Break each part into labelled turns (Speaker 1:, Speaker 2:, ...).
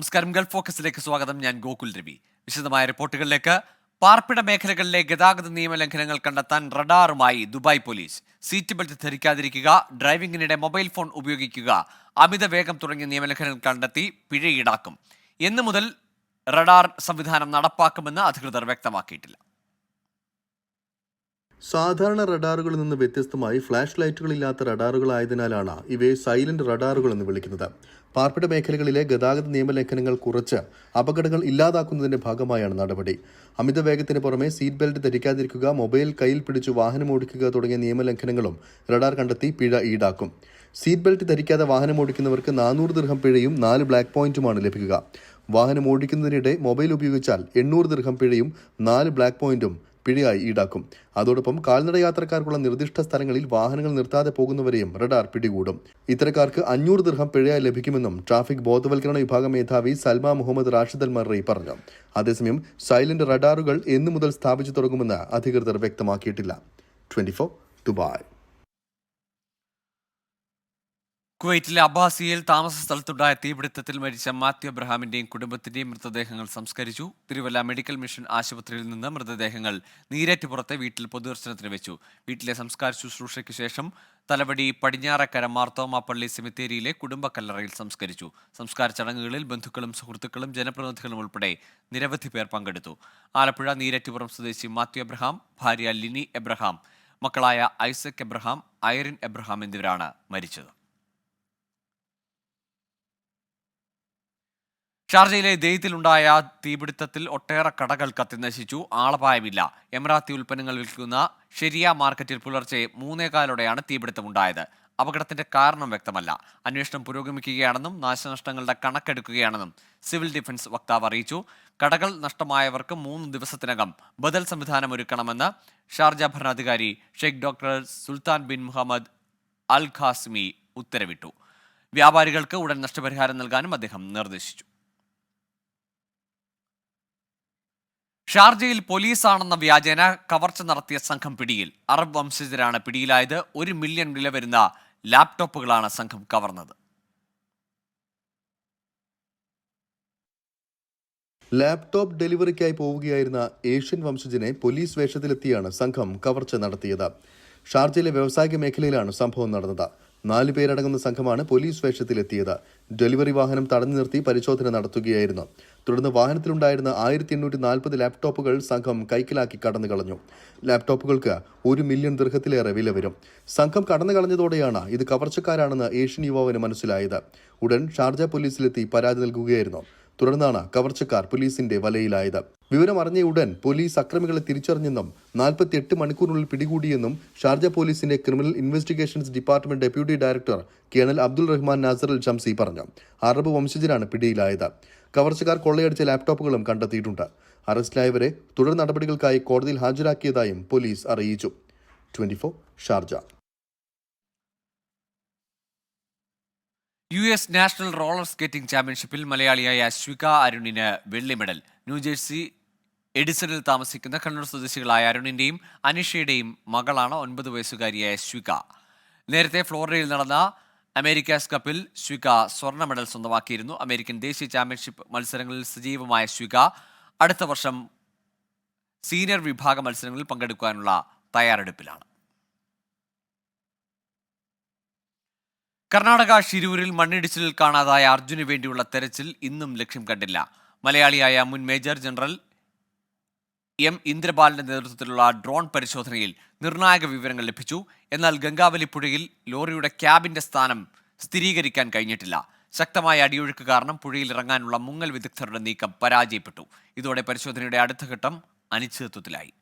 Speaker 1: നമസ്കാരം. ഗൾഫ് ഫോക്കസിലേക്ക് സ്വാഗതം. ഞാൻ ഗോകുൽ രവി. വിശദമായ റിപ്പോർട്ടുകളിലേക്ക്. പാർപ്പിട മേഖലകളിലെ ഗതാഗത നിയമലംഘനങ്ങൾ കണ്ടെത്താൻ റഡാറുമായി ദുബായ് പോലീസ്. സീറ്റ് ബെൽറ്റ് ധരിക്കാതിരിക്കുക ഡ്രൈവിംഗിനിടെ മൊബൈൽ ഫോൺ ഉപയോഗിക്കുക അമിത വേഗം തുടങ്ങിയ നിയമലംഘനങ്ങൾ കണ്ടെത്തി പിഴ ഈടാക്കും. എന്നു മുതൽ റഡാർ സംവിധാനം നടപ്പാക്കുമെന്ന് അധികൃതർ വ്യക്തമാക്കിയിട്ടില്ല.
Speaker 2: സാധാരണ റഡാറുകളിൽ നിന്ന് വ്യത്യസ്തമായി ഫ്ലാഷ് ലൈറ്റുകളില്ലാത്ത റഡാറുകളായതിനാലാണ് ഇവയെ സൈലന്റ് റഡാറുകൾ എന്ന് വിളിക്കുന്നത്. പാർപ്പിട മേഖലകളിലെ ഗതാഗത നിയമലംഘനങ്ങൾ കുറച്ച് അപകടങ്ങൾ ഇല്ലാതാക്കുന്നതിന്റെ ഭാഗമായാണ് നടപടി. അമിത വേഗത്തിന് പുറമെ സീറ്റ് ബെൽറ്റ് ധരിക്കാതിരിക്കുക മൊബൈൽ കയ്യിൽ പിടിച്ചു വാഹനം ഓടിക്കുക തുടങ്ങിയ നിയമലംഘനങ്ങളും റഡാർ കണ്ടെത്തി പിഴ ഈടാക്കും. സീറ്റ് ബെൽറ്റ് ധരിക്കാതെ വാഹനം ഓടിക്കുന്നവർക്ക് നാനൂറ് ദീർഘം പിഴയും നാല് ബ്ലാക്ക് പോയിന്റുമാണ് ലഭിക്കുക. വാഹനം ഓടിക്കുന്നതിനിടെ മൊബൈൽ ഉപയോഗിച്ചാൽ എണ്ണൂറ് ദീർഘം പിഴയും നാല് ബ്ലാക്ക് പോയിന്റും പിഴയായി ഈടാക്കും. അതോടൊപ്പം കാൽനട യാത്രക്കാർക്കുള്ള നിർദ്ദിഷ്ട സ്ഥലങ്ങളിൽ വാഹനങ്ങൾ നിർത്താതെ പോകുന്നവരെയും റഡാർ പിടികൂടും. ഇത്തരക്കാർക്ക് അഞ്ഞൂറ് ദീർഘം പിഴയായി ലഭിക്കുമെന്നും ട്രാഫിക് ബോധവൽക്കരണ വിഭാഗം മേധാവി സൽമ മുഹമ്മദ് റാഷിദ് അൽ പറഞ്ഞു. അതേസമയം സൈലന്റ് റഡാറുകൾ എന്നു മുതൽ സ്ഥാപിച്ചു തുടങ്ങുമെന്ന് അധികൃതർ വ്യക്തമാക്കിയിട്ടില്ല. Twenty Dubai.
Speaker 1: കുവൈറ്റിലെ അബ്ബാസിയയിൽ താമസ സ്ഥലത്തുണ്ടായ തീപിടുത്തത്തിൽ മരിച്ച മാത്യു അബ്രഹാമിന്റെയും കുടുംബത്തിന്റെയും മൃതദേഹങ്ങൾ സംസ്കരിച്ചു. തിരുവല്ല മെഡിക്കൽ മിഷൻ ആശുപത്രിയിൽ നിന്ന് മൃതദേഹങ്ങൾ നീരേറ്റുപുറത്തെ വീട്ടിൽ പൊതുദർശനത്തിന് വെച്ചു. വീട്ടിലെ സംസ്കാര ശുശ്രൂഷയ്ക്ക് ശേഷം തലവടി പടിഞ്ഞാറക്കര മാർത്തോമാപ്പള്ളി പള്ളി സെമിത്തേരിയിലെ കുടുംബ കല്ലറയിൽ സംസ്കരിച്ചു. സംസ്കാര ചടങ്ങുകളിൽ ബന്ധുക്കളും സുഹൃത്തുക്കളും ജനപ്രതിനിധികളും ഉൾപ്പെടെ നിരവധി പേർ പങ്കെടുത്തു. ആലപ്പുഴ നീരേറ്റുപുറം സ്വദേശി മാത്യു അബ്രഹാം ഭാര്യ ലിനി എബ്രഹാം മക്കളായ ഐസക് എബ്രഹാം ഐറിൻ എബ്രഹാം എന്നിവരാണ് മരിച്ചത്. ഷാർജയിലെ ദെയ്ത്തിലുണ്ടായ തീപിടുത്തത്തിൽ ഒട്ടേറെ കടകൾ കത്തിനശിച്ചു ആളപായമില്ല. എമറാത്തി ഉൽപ്പന്നങ്ങൾ വിൽക്കുന്ന ഷെരിയ മാർക്കറ്റിൽ പുലർച്ചെ മൂന്നേകാലോടെയാണ് തീപിടുത്തമുണ്ടായത്. അപകടത്തിന്റെ കാരണം വ്യക്തമല്ല. അന്വേഷണം പുരോഗമിക്കുകയാണെന്നും നാശനഷ്ടങ്ങളുടെ കണക്കെടുക്കുകയാണെന്നും സിവിൽ ഡിഫൻസ് വക്താവ് അറിയിച്ചു. കടകൾ നഷ്ടമായവർക്ക് മൂന്ന് ദിവസത്തിനകം ബദൽ സംവിധാനം ഒരുക്കണമെന്ന് ഷാർജ ഭരണാധികാരി Sheikh doctor Sultan bin Muhammad al Qasimi ഉത്തരവിട്ടു. വ്യാപാരികൾക്ക് ഉടൻ നഷ്ടപരിഹാരം നൽകാനും അദ്ദേഹം നിർദ്ദേശിച്ചു. ഷാർജയിൽ പോലീസാണെന്ന വ്യാജേന കവർച്ച നടത്തിയ സംഘം പിടിയിൽ. അറബ് വംശജരാണ് പിടിയിലായത്. ഒരു മില്യൺ വില വരുന്ന ലാപ്ടോപ്പുകളാണ് സംഘം കവർന്നത്.
Speaker 2: ലാപ്ടോപ്പ് ഡെലിവറിക്കായി പോവുകയായിരുന്ന ഏഷ്യൻ വംശജനെ പോലീസ് വേഷത്തിലെത്തിയാണ് സംഘം കവർച്ച നടത്തിയത്. ഷാർജയിലെ വ്യവസായിക മേഖലയിലാണ് സംഭവം നടന്നത്. നാല് പേരടങ്ങുന്ന സംഘമാണ് പോലീസ് വേഷത്തിലെത്തിയത്. ഡെലിവറി വാഹനം തടഞ്ഞു നിർത്തി പരിശോധന നടത്തുകയായിരുന്നു. തുടർന്ന് വാഹനത്തിലുണ്ടായിരുന്ന ആയിരത്തി എണ്ണൂറ്റി നാൽപ്പത് ലാപ്ടോപ്പുകൾ സംഘം കൈക്കലാക്കി കടന്നു കളഞ്ഞു. ലാപ്ടോപ്പുകൾക്ക് ഒരു മില്യൺ ദീർഘത്തിലേറെ വില വരും. സംഘം കടന്നു കളഞ്ഞതോടെയാണ് ഇത് കവർച്ചക്കാരാണെന്ന് ഏഷ്യൻ യുവാവിന് മനസ്സിലായത്. ഉടൻ ഷാർജ പോലീസിലെത്തി പരാതി നൽകുകയായിരുന്നു. തുടർന്നാണ് കവർച്ചക്കാർ പോലീസിന്റെ വലയിലായത്. വിവരം അറിഞ്ഞ ഉടൻ പോലീസ് അക്രമികളെ തിരിച്ചറിഞ്ഞെന്നും നാൽപ്പത്തിയെട്ട് മണിക്കൂറിനുള്ളിൽ പിടികൂടിയെന്നും ഷാർജ പോലീസിന്റെ criminal investigations department deputy director colonel Abdul Rahman Nasser al Shamsi പറഞ്ഞു. അറബ് വംശജരാണ് പിടിയിലായത്. കവർച്ചക്കാർ കൊള്ളയടിച്ച ലാപ്ടോപ്പുകളും കണ്ടെത്തിയിട്ടുണ്ട്. അറസ്റ്റിലായവരെ തുടർ നടപടികൾക്കായി കോടതിയിൽ ഹാജരാക്കിയതായും പോലീസ് അറിയിച്ചു. Twenty Sharjah.
Speaker 1: U S national roller skating ചാമ്പ്യൻഷിപ്പിൽ മലയാളിയായ അശ്വിക അരുണിന് വെള്ളി മെഡൽ. ന്യൂജേഴ്സി എഡിസണിൽ താമസിക്കുന്ന കണ്ണൂർ സ്വദേശികളായ അരുണിന്റെയും അനിഷയുടെയും മകളാണ് ഒൻപത് വയസ്സുകാരിയായ ശ്വിക. നേരത്തെ ഫ്ലോറിഡയിൽ നടന്ന അമേരിക്കാസ് കപ്പിൽ ശ്വിക സ്വർണ മെഡൽ സ്വന്തമാക്കിയിരുന്നു. അമേരിക്കൻ ദേശീയ ചാമ്പ്യൻഷിപ്പ് മത്സരങ്ങളിൽ സജീവമായ ശ്വിക അടുത്ത വർഷം സീനിയർ വിഭാഗ മത്സരങ്ങളിൽ പങ്കെടുക്കാനുള്ള തയ്യാറെടുപ്പിലാണ്. കർണാടക ഷിരൂരിൽ മണ്ണിടിച്ചിലിൽ കാണാതായ അർജുന് വേണ്ടിയുള്ള തെരച്ചിൽ ഇന്നും ലക്ഷ്യം കണ്ടില്ല. മലയാളിയായ മുൻ മേജർ ജനറൽ എം ഇന്ദ്രപാലിന്റെ നേതൃത്വത്തിലുള്ള ഡ്രോൺ പരിശോധനയിൽ നിർണായക വിവരങ്ങൾ ലഭിച്ചു. എന്നാൽ ഗംഗാവലി പുഴയിൽ ലോറിയുടെ ക്യാബിന്റെ സ്ഥാനം സ്ഥിരീകരിക്കാൻ കഴിഞ്ഞിട്ടില്ല. ശക്തമായ അടിയൊഴുക്ക് കാരണം പുഴയിൽ ഇറങ്ങാനുള്ള മുങ്ങൽ വിദഗ്ധരുടെ നീക്കം പരാജയപ്പെട്ടു. ഇതോടെ പരിശോധനയുടെ അടുത്ത ഘട്ടം അനിശ്ചിതത്വത്തിലായി.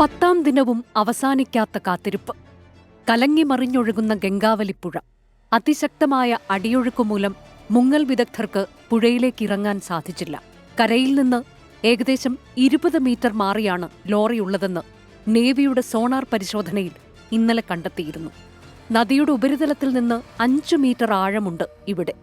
Speaker 3: പത്താം ദിനവും അവസാനിക്കാത്ത കാത്തിരിപ്പ്. കലങ്ങിമറിഞ്ഞൊഴുകുന്ന ഗംഗാവലിപ്പുഴ. അതിശക്തമായ അടിയൊഴുക്കുമൂലം മുങ്ങൽ വിദഗ്ധർക്ക് പുഴയിലേക്ക് ഇറങ്ങാൻ സാധിച്ചില്ല. കരയിൽ നിന്ന് ഏകദേശം ഇരുപത് മീറ്റർ മാറിയാണ് ലോറിയുള്ളതെന്ന് നേവിയുടെ സോണാർ പരിശോധനയിൽ ഇന്നലെ കണ്ടെത്തിയിരുന്നു. നദിയുടെ ഉപരിതലത്തിൽ നിന്ന് അഞ്ചു മീറ്റർ ആഴമുണ്ട് ഇവിടെ.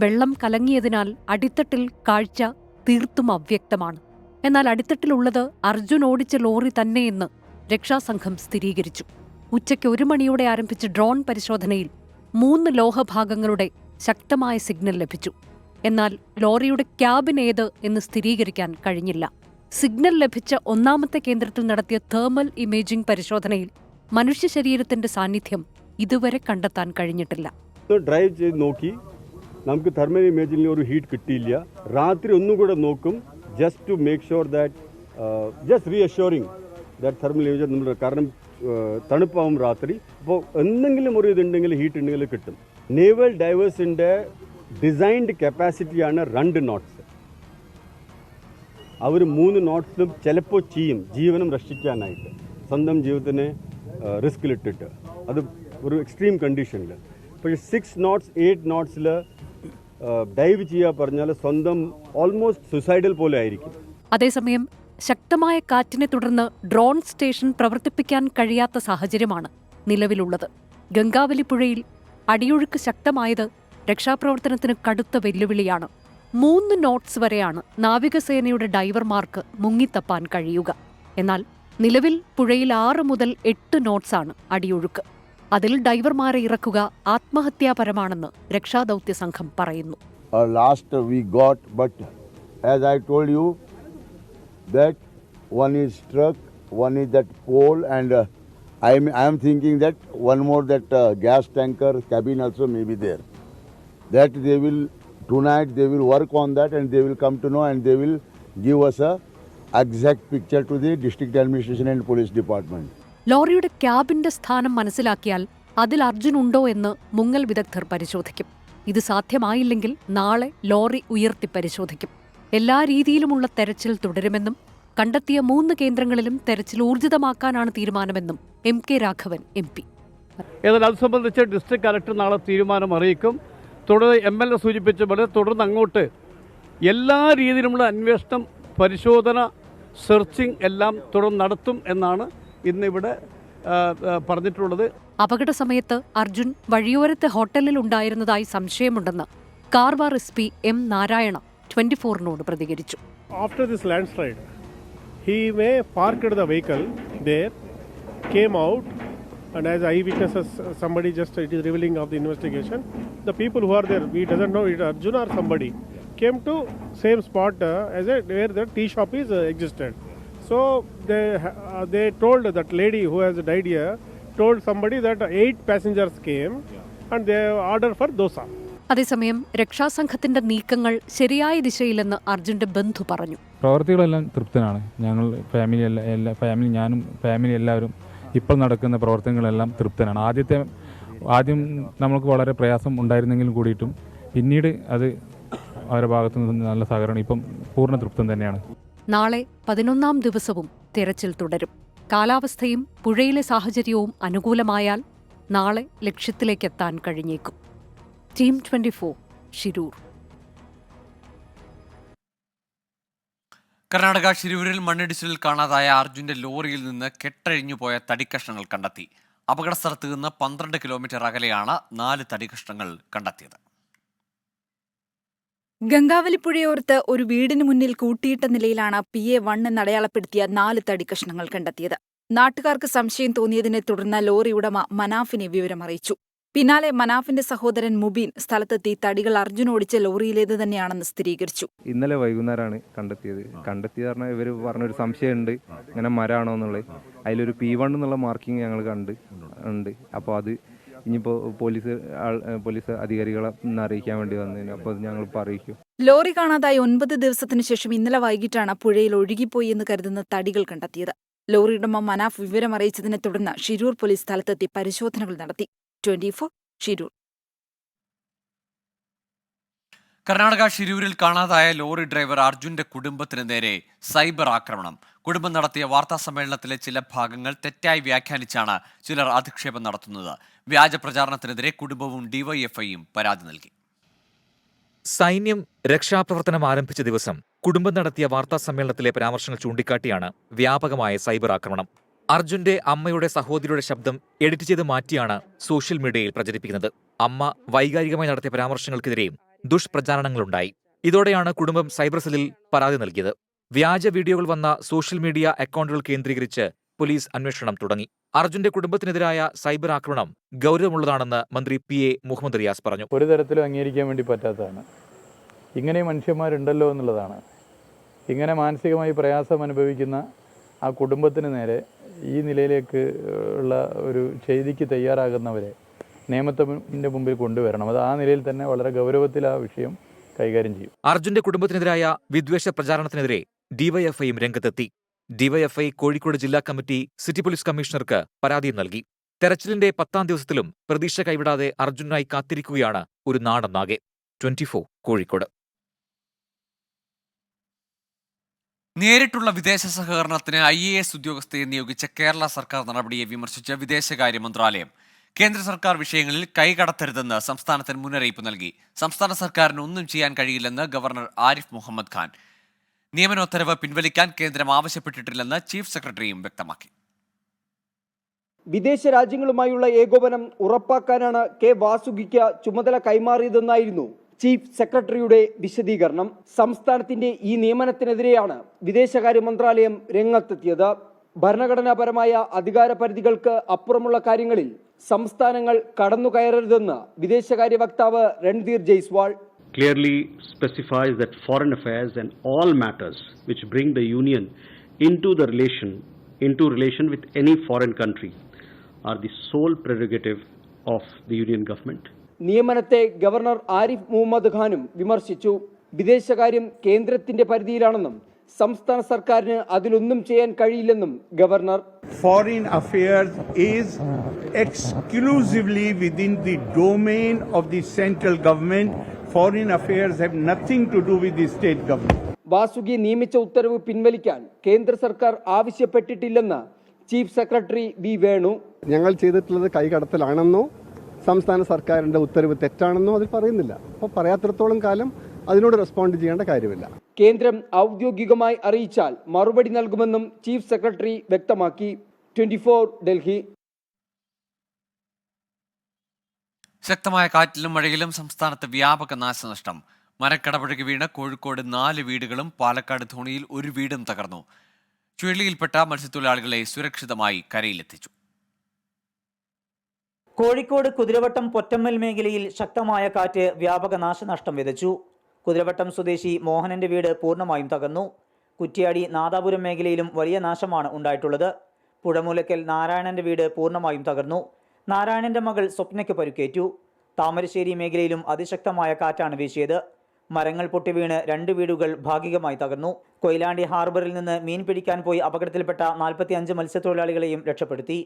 Speaker 3: വെള്ളം കലങ്ങിയതിനാൽ അടിത്തട്ടിൽ കാഴ്ച തീർത്തും അവ്യക്തമാണ്. എന്നാൽ അടിത്തട്ടിലുള്ളത് അർജുൻ ഓടിച്ച ലോറി തന്നെയെന്ന് രക്ഷാസംഘം സ്ഥിരീകരിച്ചു. ഉച്ചയ്ക്ക് ഒരു മണിയോടെ ആരംഭിച്ച ഡ്രോൺ പരിശോധനയിൽ മൂന്ന് ലോഹഭാഗങ്ങളുടെ ശക്തമായ സിഗ്നൽ ലഭിച്ചു. എന്നാൽ ലോറിയുടെ ക്യാബിൻ ഏത് എന്ന് സ്ഥിരീകരിക്കാൻ കഴിഞ്ഞില്ല. സിഗ്നൽ ലഭിച്ച ഒന്നാമത്തെ കേന്ദ്രത്തിൽ നടത്തിയ തേർമൽ ഇമേജിംഗ് പരിശോധനയിൽ മനുഷ്യ ശരീരത്തിന്റെ സാന്നിധ്യം ഇതുവരെ കണ്ടെത്താൻ കഴിഞ്ഞിട്ടില്ല.
Speaker 4: ഡ്രൈവ് ചെയ്ത് നോക്കി. നമുക്ക് തെർമൽ ഇമേജിൽ ഒരു ഹീറ്റ് കിട്ടിയില്ല. രാത്രി ഒന്നും കൂടെ നോക്കും. Just to make sure that just reassuring that thermal image നമ്മുടെ കാരണം uh, തണുപ്പാവും രാത്രി. അപ്പോൾ എന്തെങ്കിലും ഒരു ഇതുണ്ടെങ്കിൽ ഹീറ്റ് ഉണ്ടെങ്കിൽ കിട്ടും. നേവൽ ഡൈവേഴ്സിന്റെ ഡിസൈൻഡ് കപ്പാസിറ്റിയാണ് രണ്ട് നോട്ട്സ് അവർ മൂന്ന് നോട്ട്സിലും ചിലപ്പോൾ ചെയ്യും ജീവനം രക്ഷിക്കാനായിട്ട്. സ്വന്തം ജീവിതത്തിനെ റിസ്കിലിട്ടിട്ട് അത് ഒരു എക്സ്ട്രീം കണ്ടീഷനിൽ പക്ഷേ സിക്സ് നോട്ട്സ് എയ്റ്റ് നോട്ട്സിൽ ഡൈവ് ചെയ്യാ പറഞ്ഞാൽ സ്വന്തം ഓൾമോസ്റ്റ് സുസൈഡൽ പോലെ ആയിരിക്കും.
Speaker 3: അതേസമയം ശക്തമായ കാറ്റിനെ തുടർന്ന് ഡ്രോൺ സ്റ്റേഷൻ പ്രവർത്തിപ്പിക്കാൻ കഴിയാത്ത സാഹചര്യമാണ് നിലവിലുള്ളത്. ഗംഗാവലി പുഴയിൽ അടിയൊഴുക്ക് ശക്തമായത് രക്ഷാപ്രവർത്തനത്തിന് കടുത്ത വെല്ലുവിളിയാണ്. മൂന്ന് നോട്ട്സ് വരെയാണ് നാവികസേനയുടെ ഡൈവർമാർക്ക് മുങ്ങിത്തപ്പാൻ കഴിയുക. എന്നാൽ നിലവിൽ പുഴയിൽ ആറ് മുതൽ എട്ട് നോട്ട്സാണ് അടിയൊഴുക്ക്. അതിൽ ഡൈവർമാരെ ഇറക്കുക ആത്മഹത്യാപരമാണെന്ന് രക്ഷാദൌത്യ സംഘം പറയുന്നു
Speaker 5: uh, but as I told you, that one is truck, one is that pole, and uh, I am I am thinking that one more that uh, gas tanker cabin also may be there. That they will tonight they will work on that and they will come to know and they will give us a exact picture to the district administration and police department.
Speaker 3: ലോറിയുടെ ക്യാബിന്റെ സ്ഥാനം മനസ്സിലാക്കിയാൽ അതിൽ അർജുൻ ഉണ്ടോ എന്ന് മുങ്ങൽ വിദഗ്ധർ പരിശോധിക്കും. ഇത് സാധ്യമായില്ലെങ്കിൽ നാളെ ലോറി ഉയർത്തി പരിശോധിക്കും. എല്ലാ രീതിയിലുമുള്ള തെരച്ചിൽ തുടരുമെന്നും കണ്ടെത്തിയ മൂന്ന് കേന്ദ്രങ്ങളിലും തെരച്ചിൽ ഊർജിതമാക്കാനാണ് തീരുമാനമെന്നും M K Raghavan M P.
Speaker 6: എന്നാൽ അത് സംബന്ധിച്ച് ഡിസ്ട്രിക്ട് കലക്ടർ നാളെ തീരുമാനം അറിയിക്കും. തുടർന്ന് എം എൽ എ സൂചിപ്പിച്ച പോലെ തുടർന്ന് അങ്ങോട്ട് എല്ലാ രീതിയിലുമുള്ള അന്വേഷണം പരിശോധന സെർച്ചിങ് എല്ലാം തുടർന്ന് നടത്തും എന്നാണ് ഇന്നിവിടെ പറഞ്ഞിട്ടുള്ളത്
Speaker 3: അപകട സമയത്ത് അർജുൻ വഴിയോരത്തെ ഹോട്ടലിൽ ഉണ്ടായിരുന്നതായി സംശയമുണ്ടെന്ന് Karwar S P M Narayana twenty ഫോറിനോട് പ്രതികരിച്ചു
Speaker 7: after this this landslide, he may parked the vehicle there, came out, and as eyewitnesses, somebody just it is revealing of the investigation. The people who are there, we doesn't know it Arjun or somebody, came to same spot uh, as a, where the tea shop is uh, existed. So they uh, they told that lady who has died here told somebody that eight passengers came and they ordered for dosa.
Speaker 3: അതേസമയം രക്ഷാസംഘത്തിന്റെ നീക്കങ്ങൾ ശരിയായ ദിശയിലെന്ന് അർജുന്റെ ബന്ധു പറഞ്ഞു.
Speaker 8: പ്രവർത്തികളെല്ലാം തൃപ്തനാണ്. ഞങ്ങൾ family എല്ലാ എല്ലാ family ഞാനും ഫാമിലി എല്ലാവരും ഇപ്പോൾ നടക്കുന്ന പ്രവർത്തനങ്ങളെല്ലാം തൃപ്തനാണ്. ആദ്യത്തെ ആദ്യം നമുക്ക് വളരെ പ്രയാസം ഉണ്ടായിരുന്നെങ്കിലും കൂടിയിട്ടും പിന്നീട് അത് അവരുടെ ഭാഗത്തു നിന്ന് നല്ല സഹകരണം ഇപ്പം പൂർണ തൃപ്തം തന്നെയാണ്.
Speaker 3: നാളെ പതിനൊന്നാം ദിവസവും തിരച്ചിൽ തുടരും. കാലാവസ്ഥയും പുഴയിലെ സാഹചര്യവും അനുകൂലമായാൽ നാളെ ലക്ഷ്യത്തിലേക്കെത്താൻ കഴിഞ്ഞേക്കും. Team twenty four Shirur
Speaker 1: Karnataka ഷിരൂരിൽ മണ്ണിടിച്ചിലിൽ കാണാതായ അർജുന്റെ ലോറിയിൽ നിന്ന് കെട്ടഴിഞ്ഞു പോയ തടിക്കഷ്ണങ്ങൾ കണ്ടെത്തി. അപകട സ്ഥലത്ത് നിന്ന് പന്ത്രണ്ട് കിലോമീറ്റർ അകലെയാണ് നാല് തടികഷ്ണങ്ങൾ കണ്ടെത്തിയത്.
Speaker 9: ഗംഗാവലിപ്പുഴയോരത്ത് ഒരു വീടിന് മുന്നിൽ കൂട്ടിയിട്ട നിലയിലാണ് പി എ വൺ എന്നടയാളപ്പെടുത്തിയ നാല് തടി കഷ്ണങ്ങൾ കണ്ടെത്തിയത്. നാട്ടുകാർക്ക് സംശയം തോന്നിയതിനെ തുടർന്ന് ലോറി ഉടമ മനാഫിനെ വിവരമറിയിച്ചു. പിന്നാലെ മനാഫിന്റെ സഹോദരൻ മുബീൻ സ്ഥലത്തെത്തി തടികൾ അർജുൻ ഓടിച്ച ലോറിയിലേത് തന്നെയാണെന്ന് സ്ഥിരീകരിച്ചു.
Speaker 10: ഇന്നലെ വൈകുന്നേരമാണ് കണ്ടെത്തിയത്. കണ്ടെത്തിയത് പറഞ്ഞാൽ ഇവർ പറഞ്ഞൊരു സംശയമുണ്ട്. ഇങ്ങനെ മരാണോ എന്നുള്ളത്. അതിലൊരു പി വൺ എന്നുള്ള മാർക്കിംഗ് ഞങ്ങൾ കണ്ട് ഉണ്ട്. അപ്പോൾ അത് ഇനിയിപ്പോൾ പോലീസ് പോലീസ് അധികാരികളെ അറിയിക്കാൻ വേണ്ടി വന്നതിന് ഞങ്ങൾ അറിയിക്കും.
Speaker 9: ലോറി കാണാതായി ഒൻപത് ദിവസത്തിനു ശേഷം ഇന്നലെ വൈകിട്ടാണ് പുഴയിൽ ഒഴുകിപ്പോയി എന്ന് കരുതുന്ന തടികൾ കണ്ടെത്തിയത്. ലോറി ഉടമ മനാഫ് വിവരമറിയിച്ചതിനെ തുടർന്ന് ഷിരൂർ പോലീസ് സ്ഥലത്തെത്തി പരിശോധനകൾ നടത്തി. Twenty four Shirur.
Speaker 1: കർണാടക ഷിരൂരിൽ കാണാതായ ലോറി ഡ്രൈവർ അർജുന്റെ കുടുംബത്തിന് നേരെ സൈബർ ആക്രമണം. കുടുംബം നടത്തിയ വാർത്താ സമ്മേളനത്തിലെ ചില ഭാഗങ്ങൾ തെറ്റായി വ്യാഖ്യാനിച്ചാണ് ചിലർ അധിക്ഷേപം നടത്തുന്നത്. വ്യാജ പ്രചാരണത്തിനെതിരെ കുടുംബവും ഡിവൈഎഫ്ഐയും പരാതി നൽകി.
Speaker 11: സൈന്യം രക്ഷാപ്രവർത്തനം ആരംഭിച്ച ദിവസം കുടുംബം നടത്തിയ വാർത്താ സമ്മേളനത്തിലെ പരാമർശങ്ങൾ ചൂണ്ടിക്കാട്ടിയാണ് വ്യാപകമായ സൈബർ ആക്രമണം. അർജുന്റെ അമ്മയുടെ സഹോദരിയുടെ ശബ്ദം എഡിറ്റ് ചെയ്ത് മാറ്റിയാണ് സോഷ്യൽ മീഡിയയിൽ പ്രചരിപ്പിക്കുന്നത്. അമ്മ വൈകാരികമായി നടത്തിയ പരാമർശങ്ങൾക്കെതിരെയും ദുഷ്പ്രചാരണങ്ങളുണ്ടായി. ഇതോടെയാണ് കുടുംബം സൈബർ സെല്ലിൽ പരാതി നൽകിയത്. വ്യാജ വീഡിയോകൾ വന്ന സോഷ്യൽ മീഡിയ അക്കൗണ്ടുകൾ കേന്ദ്രീകരിച്ച് പോലീസ് അന്വേഷണം തുടങ്ങി. അർജുന്റെ കുടുംബത്തിനെതിരായ സൈബർ ആക്രമണം ഗൗരവമുള്ളതാണെന്ന് മന്ത്രി പി എ മുഹമ്മദ് റിയാസ് പറഞ്ഞു.
Speaker 12: ഒരു തരത്തിലും അംഗീകരിക്കാൻ വേണ്ടി പറ്റാത്തതാണ്. ഇങ്ങനെ മനുഷ്യന്മാരുണ്ടല്ലോ എന്നുള്ളതാണ്. ഇങ്ങനെ മാനസികമായി പ്രയാസം അനുഭവിക്കുന്ന ആ കുടുംബത്തിന് നേരെ ഈ നിലയിലേക്ക് ഉള്ള ഒരു ചെയ്തിക്ക് തയ്യാറാകുന്നവരെ നിയമത്തിന്റെ മുമ്പിൽ കൊണ്ടുവരണം. അത് ആ നിലയിൽ തന്നെ വളരെ ഗൗരവത്തിൽ ആ വിഷയം കൈകാര്യം ചെയ്യും.
Speaker 11: അർജുന്റെ കുടുംബത്തിനെതിരായ വിദ്വേഷ പ്രചാരണത്തിനെതിരെ ഡിവൈഎഫ്ഐയും രംഗത്തെത്തി. ഡിവൈഎഫ്ഐ കോഴിക്കോട് ജില്ലാ കമ്മിറ്റി സിറ്റി പോലീസ് കമ്മീഷണർക്ക് പരാതി നൽകി. തെരച്ചിലിന്റെ പത്താം ദിവസത്തിലും പ്രതീക്ഷ കൈവിടാതെ അർജുനായി കാത്തിരിക്കുകയാണ് ഒരു നാടെന്നാകെ ട്വന്റി കോഴിക്കോട്.
Speaker 1: നേരിട്ടുള്ള വിദേശ സഹകരണത്തിന് ഐ എ എസ് ഉദ്യോഗസ്ഥയെ നിയോഗിച്ച കേരള സർക്കാർ നടപടിയെ വിമർശിച്ച് വിദേശകാര്യ മന്ത്രാലയം. കേന്ദ്ര സർക്കാർ വിഷയങ്ങളിൽ കൈകടത്തരുതെന്ന് സംസ്ഥാനത്തിന് മുന്നറിയിപ്പ് നൽകി. സംസ്ഥാന സർക്കാരിന് ഒന്നും ചെയ്യാൻ കഴിയില്ലെന്ന് ഗവർണർ ആരിഫ് മുഹമ്മദ് ഖാൻ. നിയമനോത്തരവ് പിൻവലിക്കാൻ കേന്ദ്രം ആവശ്യപ്പെട്ടിട്ടില്ലെന്ന് ചീഫ് സെക്രട്ടറിയും വ്യക്തമാക്കി.
Speaker 13: വിദേശ രാജ്യങ്ങളുമായുള്ള ഏകോപനം ഉറപ്പാക്കാനാണ് കെ വാസുകിക്ക് ചുമതല കൈമാറിയതെന്നായിരുന്നു ചീഫ് സെക്രട്ടറിയുടെ വിശദീകരണം. സംസ്ഥാനത്തിന്റെ ഈ നിയമനത്തിനെതിരെയാണ് വിദേശകാര്യ മന്ത്രാലയം രംഗത്തെത്തിയത്. ഭരണഘടനാപരമായ അധികാര പരിധികൾക്ക് അപ്പുറമുള്ള കാര്യങ്ങളിൽ സംസ്ഥാനങ്ങൾ കടന്നുകയറരുതെന്ന് വിദേശകാര്യ വക്താവ് Randhir Jaiswal
Speaker 14: clearly specifies that foreign affairs and all matters which bring the union into the relation into relation with any foreign country are the sole prerogative of the union government
Speaker 13: നിയമനത്തെ governor Arif Muhammad ഖാനും വിമർശിച്ചു വിദേശകാര്യം കേന്ദ്രത്തിന്റെ പരിധിയിലാണെന്നും സംസ്ഥാന സർക്കാരിന് അതിലൊന്നും ചെയ്യാൻ കഴിയില്ലെന്നും governor.
Speaker 15: Foreign affairs is exclusively within the domain of the central government foreign affairs have nothing to do with the state government
Speaker 13: Vasuki നിയമിച്ച ഉത്തരവ് പിൻവലിക്കാൻ കേന്ദ്ര സർക്കാർ ആവശ്യപ്പെട്ടിട്ടില്ലെന്ന് ചീഫ് സെക്രട്ടറി വി വേണു.
Speaker 16: ഞങ്ങൾ ചെയ്തിട്ടുള്ളത് കൈകടത്തലാണെന്നോ സംസ്ഥാന സർക്കാരിന്റെ ഉത്തരവ് തെറ്റാണെന്നോ അതിൽ പറയുന്നില്ല. അപ്പോൾ പറയാത്തിടത്തോളം കാലം അതിനോട് റെസ്പോണ്ട് ചെയ്യേണ്ട കാര്യമില്ല.
Speaker 13: കേന്ദ്രം ഔദ്യോഗികമായി അറിയിച്ചാൽ മറുപടി നൽകുമെന്നും ചീഫ് സെക്രട്ടറി വ്യക്തമാക്കി. ട്വന്റി ഡൽഹി.
Speaker 1: ശക്തമായ കാറ്റിലും മഴയിലും സംസ്ഥാനത്ത് വ്യാപക നാശനഷ്ടം. മരക്കടപുഴകി വീണ് കോഴിക്കോട് നാല് വീടുകളും പാലക്കാട് ധോണിയിൽ ഒരു വീടും തകർന്നു. ചുഴലിയിൽപ്പെട്ട മത്സ്യത്തൊഴിലാളികളെ സുരക്ഷിതമായി കരയിലെത്തിച്ചു.
Speaker 17: കോഴിക്കോട് കുതിരവട്ടം പൊറ്റമ്മൽ മേഖലയിൽ ശക്തമായ കാറ്റ് വ്യാപക നാശനഷ്ടം വിതച്ചു. കുതിരവട്ടം സ്വദേശി മോഹനന്റെ വീട് പൂർണമായും തകർന്നു. കുറ്റ്യാടി നാദാപുരം മേഖലയിലും വലിയ നാശമാണ് ഉണ്ടായിട്ടുള്ളത്. പുഴമൂലക്കൽ നാരായണന്റെ വീട് പൂർണമായും തകർന്നു. നാരായണന്റെ മകൾ സ്വപ്നയ്ക്ക് പരുക്കേറ്റു. താമരശ്ശേരി മേഖലയിലും അതിശക്തമായ കാറ്റാണ് വീശിയത്. മരങ്ങൾ പൊട്ടി വീണ് രണ്ട് വീടുകൾ ഭാഗികമായി തകർന്നു. കൊയിലാണ്ടി ഹാർബറിൽ നിന്ന് മീൻ പിടിക്കാൻ പോയി അപകടത്തിൽപ്പെട്ട നാൽപ്പത്തി അഞ്ച് മത്സ്യത്തൊഴിലാളികളെയും രക്ഷപ്പെടുത്തി.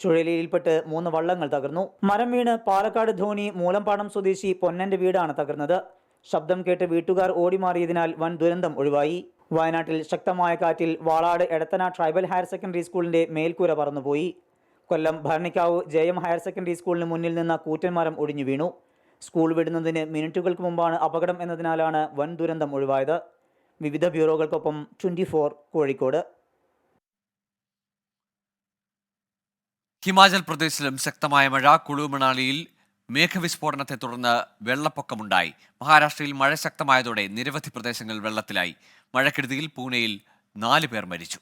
Speaker 17: ചുഴലിയിൽപ്പെട്ട് മൂന്ന് വള്ളങ്ങൾ തകർന്നു. മരം വീണ് പാലക്കാട് ധോണി മൂലമ്പാടം സ്വദേശി പൊന്നന്റെ വീടാണ് തകർന്നത്. ശബ്ദം കേട്ട് വീട്ടുകാർ ഓടിമാറിയതിനാൽ വൻ ദുരന്തം ഒഴിവായി. വയനാട്ടിൽ ശക്തമായ കാറ്റിൽ Valad Edathana tribal higher secondary സ്കൂളിന്റെ മേൽക്കൂര പറന്നുപോയി. Kollam Bharanikkavu J M higher secondary സ്കൂളിന് മുന്നിൽ നിന്ന കൂറ്റൻ മരം ഒടിഞ്ഞു വീണു. സ്കൂൾ വിടുന്നതിന് മിനിറ്റുകൾക്ക് മുമ്പാണ് അപകടം എന്നതിനാലാണ് വൻ ദുരന്തം ഒഴിവായത്. വിവിധ ബ്യൂറോകൾക്കൊപ്പം ട്വന്റി കോഴിക്കോട്.
Speaker 1: ഹിമാചൽ പ്രദേശിലും ശക്തമായ മഴ കുളു മണാലിയിൽ മേഘവിസ്ഫോടനത്തെ തുടർന്ന് വെള്ളപ്പൊക്കമുണ്ടായി. മഹാരാഷ്ട്രയിൽ മഴ ശക്തമായതോടെ നിരവധി പ്രദേശങ്ങൾ വെള്ളത്തിലായി. മഴക്കെടുതിയിൽ പൂനെയിൽ നാല് പേർ മരിച്ചു.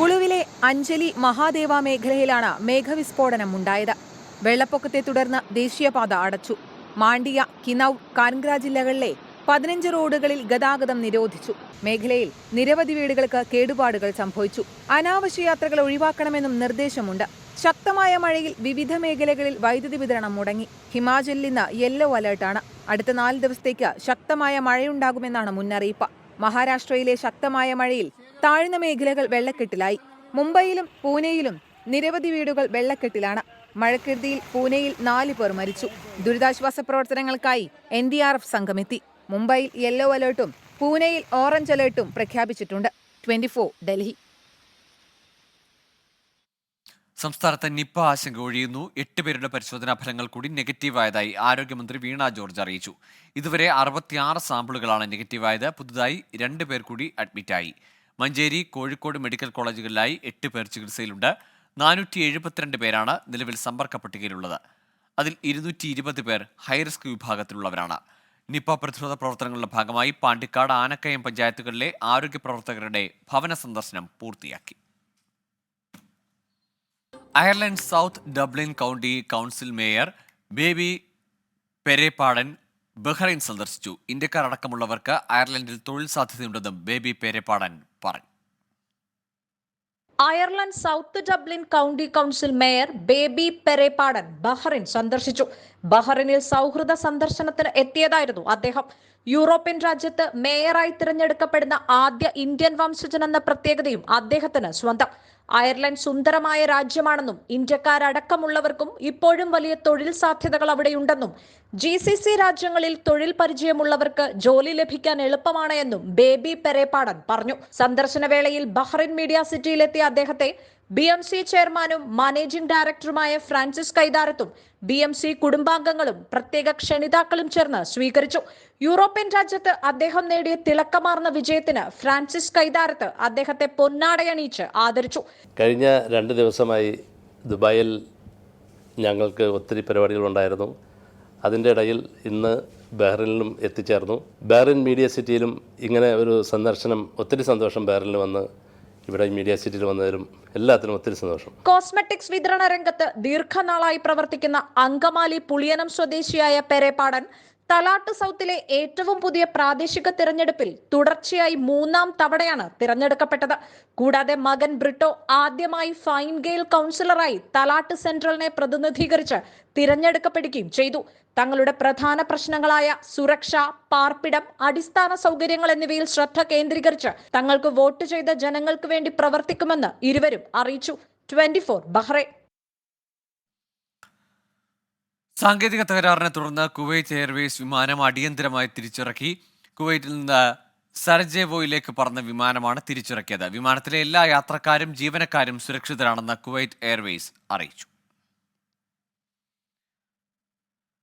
Speaker 9: കുളുവിലെ അഞ്ജലി മഹാദേവ മേഖലയിലാണ് മേഘവിസ്ഫോടനം ഉണ്ടായത് വെള്ളപ്പൊക്കത്തെ തുടർന്ന് ദേശീയപാത അടച്ചു. മാണ്ഡിയ കിനൌ കാൻഗ്ര ജില്ലകളിലെ പതിനഞ്ച് റോഡുകളിൽ ഗതാഗതം നിരോധിച്ചു. മേഖലയിൽ നിരവധി വീടുകൾക്ക് കേടുപാടുകൾ സംഭവിച്ചു. അനാവശ്യ യാത്രകൾ ഒഴിവാക്കണമെന്നും നിർദ്ദേശമുണ്ട്. ശക്തമായ മഴയിൽ വിവിധ മേഖലകളിൽ വൈദ്യുതി വിതരണം മുടങ്ങി. ഹിമാചലിൽ ഇന്ന് യെല്ലോ അലേർട്ടാണ്. അടുത്ത നാല് ദിവസത്തേക്ക് ശക്തമായ മഴയുണ്ടാകുമെന്നാണ് മുന്നറിയിപ്പ്. മഹാരാഷ്ട്രയിലെ ശക്തമായ മഴയിൽ താഴ്ന്ന മേഖലകൾ വെള്ളക്കെട്ടിലായി. മുംബൈയിലും പൂനെയിലും നിരവധി വീടുകൾ വെള്ളക്കെട്ടിലാണ്. മഴക്കെടുതിയിൽ പൂനെയിൽ നാല് പേർ മരിച്ചു. ദുരിതാശ്വാസ പ്രവർത്തനങ്ങൾക്കായി എൻ ഡി ആർ എഫ് സംഘമെത്തി. മുംബൈയിൽ യെല്ലോ അലേർട്ടും പൂനെയിൽ ഓറഞ്ച് അലേർട്ടും പ്രഖ്യാപിച്ചിട്ടുണ്ട്. ട്വന്റി ഡൽഹി.
Speaker 1: സംസ്ഥാനത്ത് നിപ്പ ആശങ്ക ഒഴിയുന്നു. എട്ട് പേരുടെ പരിശോധനാ ഫലങ്ങൾ കൂടി നെഗറ്റീവായതായി ആരോഗ്യമന്ത്രി വീണ ജോർജ് അറിയിച്ചു. ഇതുവരെ അറുപത്തിയാറ് സാമ്പിളുകളാണ് നെഗറ്റീവായത്. പുതുതായി രണ്ട് പേർ കൂടി അഡ്മിറ്റായി. മഞ്ചേരി കോഴിക്കോട് മെഡിക്കൽ കോളേജുകളിലായി എട്ട് പേർ ചികിത്സയിലുണ്ട്. നാനൂറ്റി എഴുപത്തിരണ്ട് പേരാണ് നിലവിൽ സമ്പർക്ക പട്ടികയിലുള്ളത്. അതിൽ ഇരുന്നൂറ്റി ഇരുപത് പേർ ഹൈറിസ്ക് വിഭാഗത്തിലുള്ളവരാണ്. നിപ പ്രതിരോധ പ്രവർത്തനങ്ങളുടെ ഭാഗമായി പാണ്ടിക്കാട് ആനക്കയം പഞ്ചായത്തുകളിലെ ആരോഗ്യ പ്രവർത്തകരുടെ ഭവന സന്ദർശനം പൂർത്തിയാക്കി. Ireland South Dublin County Council mayor Baby Perepadan Bahrain സന്ദർശിച്ചു. ഇന്ത്യക്കാരടക്കമുള്ളവർക്ക് അയർലൻഡിൽ തൊഴിൽ സാധ്യതയുണ്ടെന്നും ബേബി പെരേപ്പാടൻ പറഞ്ഞു.
Speaker 18: Ireland South Dublin County Council mayor Baby Perepadan Bahrain സന്ദർശിച്ചു. ബഹ്റിനിൽ സൗഹൃദ സന്ദർശനത്തിന് എത്തിയതായിരുന്നു അദ്ദേഹം. യൂറോപ്യൻ രാജ്യത്ത് മേയറായി തിരഞ്ഞെടുക്കപ്പെടുന്ന ആദ്യ ഇന്ത്യൻ വംശജൻ എന്ന പ്രത്യേകതയും അദ്ദേഹത്തിന് സ്വന്തം. അയർലൻഡ് സുന്ദരമായ രാജ്യമാണെന്നും ഇന്ത്യക്കാരടക്കമുള്ളവർക്കും ഇപ്പോഴും വലിയ തൊഴിൽ സാധ്യതകൾ അവിടെയുണ്ടെന്നും ജി സി സി രാജ്യങ്ങളിൽ തൊഴിൽ പരിചയമുള്ളവർക്ക് ജോലി ലഭിക്കാൻ എളുപ്പമാണ് എന്നും ബേബി പെരേപ്പാടൻ പറഞ്ഞു. സന്ദർശന വേളയിൽ ബഹ്റിൻ മീഡിയ സിറ്റിയിലെത്തിയ അദ്ദേഹത്തെ ബി എം സി ചെയർമാനും മാനേജിംഗ് ഡയറക്ടറുമായ ഫ്രാൻസിസ് കൈതാരത്തും ബി എം സി കുടുംബാംഗങ്ങളും പ്രത്യേക ക്ഷണിതാക്കളും ചേർന്ന് സ്വീകരിച്ചു. യൂറോപ്യൻ രാജ്യത്ത് അദ്ദേഹം നേടിയ തിളക്കമാർന്ന വിജയത്തിന് ഫ്രാൻസിസ് കൈതാരത്ത് അദ്ദേഹത്തെ പൊന്നാടയണിയിച്ച് ആദരിച്ചു.
Speaker 19: കഴിഞ്ഞ രണ്ട് ദിവസമായി ദുബായിൽ ഞങ്ങൾക്ക് ഒത്തിരി പരിപാടികളുണ്ടായിരുന്നു. അതിന്റെ ഇടയിൽ ഇന്ന് ബഹ്റിനിലും എത്തിച്ചേർന്നു. ബഹ്റിൻ മീഡിയ സിറ്റിയിലും ഇങ്ങനെ ഒരു സന്ദർശനം ഒത്തിരി സന്തോഷം ബഹ്റിനിൽ വന്ന് ഇവിടെ മീഡിയ സിറ്റിയിൽ വന്നതിലും എല്ലാത്തിനും ഒത്തിരി സന്തോഷം.
Speaker 18: കോസ്മെറ്റിക്സ് വിതരണ രംഗത്ത് ദീർഘനാളായി പ്രവർത്തിക്കുന്ന അങ്കമാലി പുളിയനം സ്വദേശിയായ പെരേപ്പാടൻ തലാട്ട് സൗത്തിലെ ഏറ്റവും പുതിയ പ്രാദേശിക തിരഞ്ഞെടുപ്പിൽ തുടർച്ചയായി മൂന്നാം തവണയാണ് തിരഞ്ഞെടുക്കപ്പെട്ടത്. കൂടാതെ മകൻ ബ്രിട്ടോ ആദ്യമായി ഫൈൻ ഗെയിൽ കൗൺസിലറായി തലാട്ട് സെൻട്രലിനെ പ്രതിനിധീകരിച്ച് തിരഞ്ഞെടുക്കപ്പെടുകയും ചെയ്തു. തങ്ങളുടെ പ്രധാന പ്രശ്നങ്ങളായ സുരക്ഷ പാർപ്പിടം അടിസ്ഥാന സൗകര്യങ്ങൾ എന്നിവയിൽ ശ്രദ്ധ കേന്ദ്രീകരിച്ച് തങ്ങൾക്ക് വോട്ട് ചെയ്ത ജനങ്ങൾക്ക് വേണ്ടി പ്രവർത്തിക്കുമെന്ന് ഇരുവരും അറിയിച്ചു. Twenty four Bahrain.
Speaker 1: സാങ്കേതിക തകരാറിനെ തുടർന്ന് കുവൈറ്റ് എയർവേസ് വിമാനം അടിയന്തരമായി തിരിച്ചിറക്കി. കുവൈറ്റിൽ നിന്ന് സർജേവോയിലേക്ക് പറന്ന വിമാനമാണ് തിരിച്ചിറക്കിയത്. വിമാനത്തിലെ എല്ലാ യാത്രക്കാരും ജീവനക്കാരും സുരക്ഷിതരാണെന്ന് കുവൈറ്റ് എയർവേസ് അറിയിച്ചു.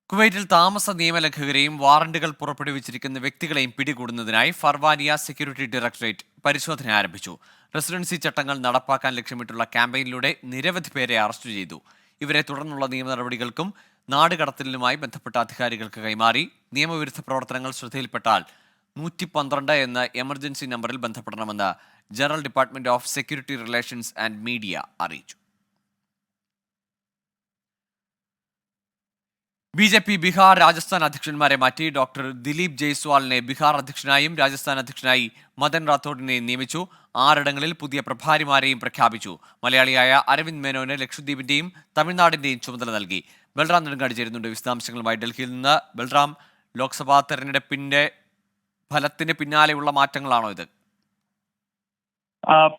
Speaker 1: കുവൈറ്റിൽ താമസ നിയമലംഘകരെയും വാറണ്ടുകൾ പുറപ്പെടുവിച്ചിരിക്കുന്ന വ്യക്തികളെയും പിടികൂടുന്നതിനായി ഫർവാനിയ സെക്യൂരിറ്റി ഡയറക്ടറേറ്റ് പരിശോധന ആരംഭിച്ചു. റെസിഡൻസി ചട്ടങ്ങൾ നടപ്പാക്കാൻ ലക്ഷ്യമിട്ടുള്ള ക്യാമ്പയിനിലൂടെ നിരവധി പേരെ അറസ്റ്റ് ചെയ്തു. ഇവരെ തുടർന്നുള്ള നിയമ നടപടികൾക്കും നാടുകടത്തലിനുമായി ബന്ധപ്പെട്ട അധികാരികൾക്ക് കൈമാറി നിയമവിരുദ്ധ പ്രവർത്തനങ്ങൾ ശ്രദ്ധയിൽപ്പെട്ടാൽ നൂറ്റി പന്ത്രണ്ട് എന്ന എമർജൻസി നമ്പറിൽ ബന്ധപ്പെടണമെന്ന് General Department of Security Relations and Media അറിയിച്ചു. B J P Bihar Rajasthan അധ്യക്ഷന്മാരെ മാറ്റി ഡോക്ടർ ദിലീപ് ജയ്സ്വാളിനെ ബീഹാർ അധ്യക്ഷനായും രാജസ്ഥാൻ അധ്യക്ഷനായി മദൻ റാത്തോഡിനെ നിയമിച്ചു. ആറിടങ്ങളിൽ പുതിയ പ്രഭാരിമാരെയും പ്രഖ്യാപിച്ചു. മലയാളിയായ അരവിന്ദ് മേനോന് ലക്ഷദ്വീപിന്റെയും തമിഴ്നാടിന്റെയും ചുമതല നൽകി. ബൽറാം നെടുങ്കാട് ചേരുന്നുണ്ട്. വിശദാംശങ്ങളുമായി ഡൽഹിയിൽ നിന്ന് ബൽറാം ലോക്സഭാ തെരഞ്ഞെടുപ്പിന്റെ ഫലത്തിന് പിന്നാലെയുള്ള മാറ്റങ്ങളാണോ ഇത്?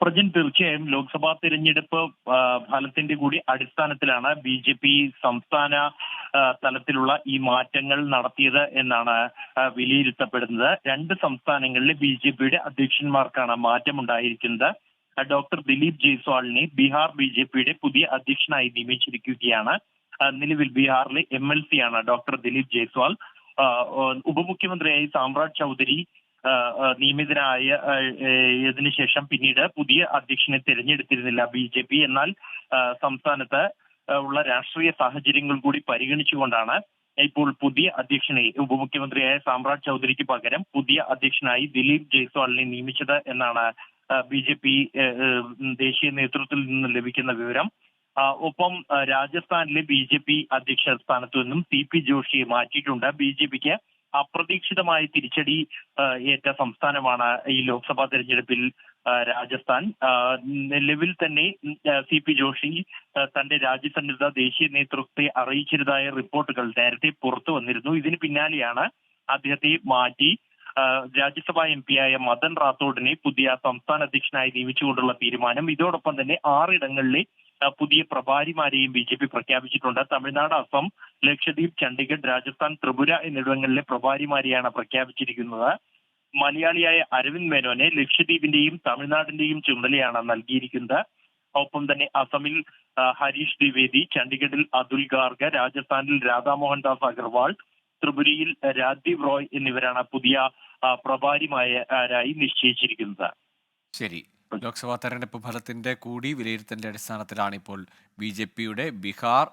Speaker 20: പ്രജൻ തീർച്ചയായും ലോക്സഭാ തിരഞ്ഞെടുപ്പ് ഫലത്തിന്റെ കൂടി അടിസ്ഥാനത്തിലാണ് ബി ജെ പി സംസ്ഥാന തലത്തിലുള്ള ഈ മാറ്റങ്ങൾ നടത്തിയത് എന്നാണ് വിലയിരുത്തപ്പെടുന്നത്. രണ്ട് സംസ്ഥാനങ്ങളിലെ ബി ജെ പിയുടെ അധ്യക്ഷന്മാർക്കാണ് മാറ്റമുണ്ടായിരിക്കുന്നത്. ഡോക്ടർ ദിലീപ് ജയ്സ്വാളിനെ ബീഹാർ ബി ജെ പിയുടെ പുതിയ അധ്യക്ഷനായി നിയമിച്ചിരിക്കുകയാണ്. നിലവിൽ ബീഹാറിലെ എം എൽ സി ആണ് ഡോക്ടർ ദിലീപ് ജയ്സ്വാൾ. ഉപമുഖ്യമന്ത്രിയായി സാമ്രാജ് ചൗധരി ആ, ആ, നിയമിതനായ ആ, ശേഷം പിന്നീട് പുതിയ അധ്യക്ഷനെ തിരഞ്ഞെടുത്തിരുന്നില്ല ബി ജെ പി. എന്നാൽ സംസ്ഥാനത്ത് ഉള്ള രാഷ്ട്രീയ സാഹചര്യങ്ങൾ കൂടി പരിഗണിച്ചുകൊണ്ടാണ് ഇപ്പോൾ പുതിയ അധ്യക്ഷനെ ഉപമുഖ്യമന്ത്രിയായ സാമ്രാജ് ചൗധരിക്ക് പകരം പുതിയ അധ്യക്ഷനായി ദിലീപ് ജയ്സ്വാളിനെ നിയമിച്ചത് എന്നാണ് ബി ജെ പി ദേശീയ നേതൃത്വത്തിൽ നിന്ന് ലഭിക്കുന്ന വിവരം. ഒപ്പം രാജസ്ഥാനിലെ ബി ജെ പി അധ്യക്ഷ സ്ഥാനത്തു നിന്നും സി പി ജോഷിയെ മാറ്റിയിട്ടുണ്ട്. ബി ജെ പിക്ക് അപ്രതീക്ഷിതമായ തിരിച്ചടി ഏറ്റ സംസ്ഥാനമാണ് ഈ ലോക്സഭാ തെരഞ്ഞെടുപ്പിൽ രാജസ്ഥാൻ. നിലവിൽ തന്നെ സി പി ജോഷി തന്റെ രാജ്യസന്നിധ ദേശീയ നേതൃത്വത്തെ അറിയിച്ചിരുന്നതായ റിപ്പോർട്ടുകൾ നേരത്തെ പുറത്തു വന്നിരുന്നു. ഇതിന് പിന്നാലെയാണ് അദ്ദേഹത്തെ മാറ്റി രാജ്യസഭാ എം പിയായ മദൻ റാത്തോഡിനെ പുതിയ സംസ്ഥാന അധ്യക്ഷനായി നിയമിച്ചുകൊണ്ടുള്ള തീരുമാനം. ഇതോടൊപ്പം തന്നെ ആറിടങ്ങളിലെ പുതിയ പ്രഭാരിമാരെയും ബി ജെ പി പ്രഖ്യാപിച്ചിട്ടുണ്ട്. തമിഴ്നാട് അസം ലക്ഷദ്വീപ് ചണ്ഡീഗഡ് രാജസ്ഥാൻ ത്രിപുര എന്നിവിടങ്ങളിലെ പ്രഭാരിമാരെയാണ് പ്രഖ്യാപിച്ചിരിക്കുന്നത്. മലയാളിയായ അരവിന്ദ് മേനോനെ ലക്ഷദ്വീപിന്റെയും തമിഴ്നാടിന്റെയും ചുമതലയാണ് നൽകിയിരിക്കുന്നത്. ഒപ്പം തന്നെ അസമിൽ ഹരീഷ് ദ്വിവേദി ചണ്ഡീഗഡിൽ അതുൽ ഗാർഗ് രാജസ്ഥാനിൽ രാധാമോഹൻ ദാസ് അഗർവാൾ ത്രിപുരയിൽ രാജ്ദീപ് റോയ് എന്നിവരാണ് പുതിയ പ്രഭാരിമാരായി നിശ്ചയിച്ചിരിക്കുന്നത്.
Speaker 1: ശരി. ലോക്സഭാ തെരഞ്ഞെടുപ്പ് ഫലത്തിന്റെ കൂടി വിലയിരുത്തലിന്റെ അടിസ്ഥാനത്തിലാണ് ഇപ്പോൾ ബി ജെ പിയുടെ ബീഹാർ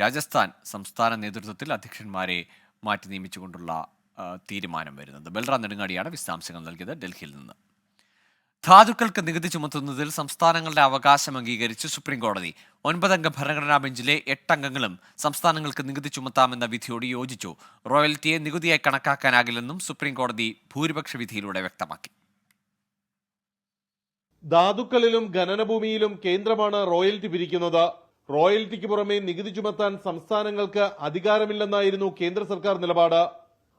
Speaker 1: രാജസ്ഥാൻ സംസ്ഥാന നേതൃത്വത്തിൽ അധ്യക്ഷന്മാരെ മാറ്റി നിയമിച്ചുകൊണ്ടുള്ള തീരുമാനം വരുന്നത്. ബൽറാം നെടുങ്ങാടിയാണ് വിശദാംശങ്ങൾ നൽകിയത് ഡൽഹിയിൽ നിന്ന്. ധാതുക്കൾക്ക് നികുതി ചുമത്തുന്നതിൽ സംസ്ഥാനങ്ങളുടെ അവകാശം അംഗീകരിച്ച് സുപ്രീംകോടതി. ഒൻപതംഗ ഭരണഘടനാ ബെഞ്ചിലെ എട്ടംഗങ്ങളും സംസ്ഥാനങ്ങൾക്ക് നികുതി ചുമത്താമെന്ന വിധിയോട് യോജിച്ചു. റോയൽറ്റിയെ നികുതിയായി കണക്കാക്കാനാകില്ലെന്നും സുപ്രീംകോടതി ഭൂരിപക്ഷ വിധിയിലൂടെ വ്യക്തമാക്കി.
Speaker 21: ധാതുക്കളിലും ഖനനഭൂമിയിലും കേന്ദ്രമാണ് റോയൽറ്റി പിരിക്കുന്നത്. റോയൽറ്റിക്ക് പുറമെ നികുതി ചുമത്താൻ സംസ്ഥാനങ്ങൾക്ക് അധികാരമില്ലെന്നായിരുന്നു കേന്ദ്ര സർക്കാർ നിലപാട്.